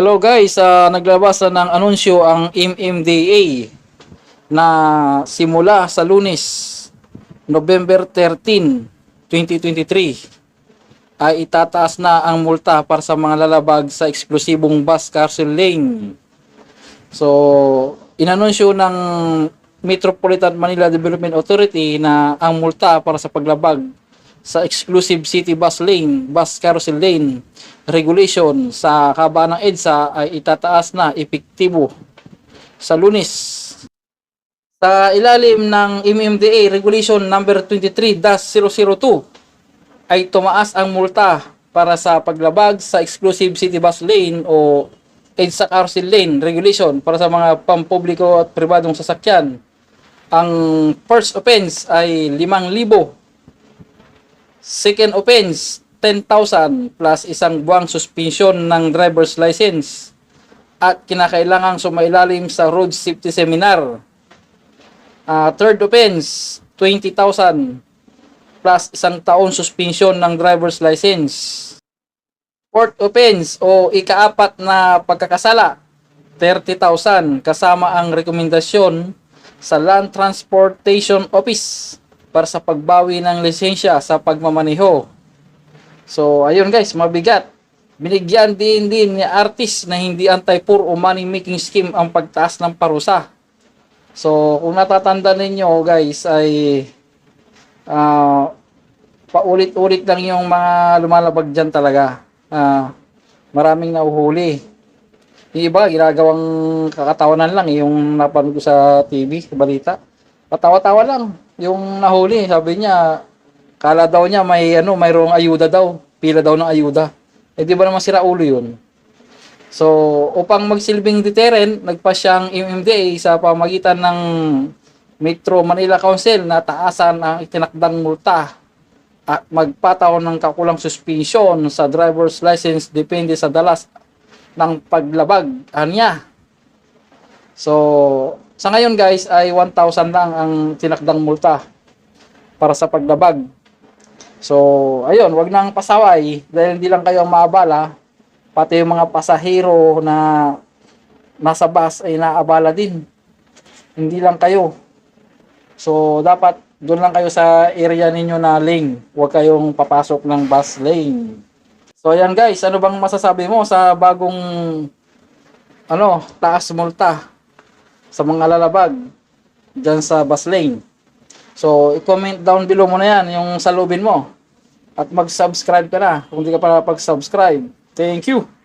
Hello guys, ah, naglabas na ng anunsyo ang MMDA na simula sa lunes, November 13, 2023 ay itataas na ang multa para sa mga lalabag sa eksklusibong bus carousel lane. So, inanunsyo ng Metropolitan Manila Development Authority na ang multa para sa paglabag sa exclusive city bus lane, bus carousel lane regulation sa kabaan ng EDSA ay itataas na epektibo sa lunes. Sa ilalim ng MMDA Regulation number 23-002 ay tumaas ang multa para sa paglabag sa exclusive city bus lane o EDSA carousel lane regulation para sa mga pampubliko at pribadong sasakyan. Ang first offense ay 5,000 Second offense, 10,000 plus isang buwang suspension ng driver's license at kinakailangang sumailalim sa road safety seminar. Ah, third offense, 20,000 plus isang taon suspension ng driver's license. Fourth offense o ikaapat na pagkakasala, 30,000 kasama ang rekomendasyon sa Land Transportation Office para sa pagbawi ng lisensya sa pagmamaneho. So, ayun guys, mabigat. Binigyan din din ni artist na hindi anti-poor o money-making scheme ang pagtaas ng parusa. So, kung natatanda ninyo guys, ay ah, paulit-ulit lang yung mga lumalabag dyan talaga. Ah, maraming nauhuli. Yung iba, ginagawang kakatawanan lang eh, yung napanood ko sa TV, balita. Patawa-tawa lang. Yung nahuli, sabi niya, kala daw niya may ano, mayroong ayuda daw. Pila daw ng ayuda. Eh di ba naman sira ulo yun? So, upang magsilbing deterrent, nagpa siyang MMDA sa pamagitan ng Metro Manila Council na taasan ang itinakdang multa at magpataw ng kakulang suspension sa driver's license depende sa dalas ng paglabag niya. So, sa ngayon guys ay 1,000 lang ang tinakdang multa para sa paglabag. So, ayun, wag nang pasaway dahil hindi lang kayo ang maabala, pati yung mga pasahero na nasa bus ay naabala din. Hindi lang kayo. So, dapat doon lang kayo sa area ninyo na lane. Huwag kayong papasok ng bus lane. So, ayan guys, ano bang masasabi mo sa bagong ano, taas multa sa mga lalabag dyan sa bus lane? So, i-comment down below mo na yan, yung salubin mo. At mag-subscribe ka na kung di ka pa pag-subscribe. Thank you!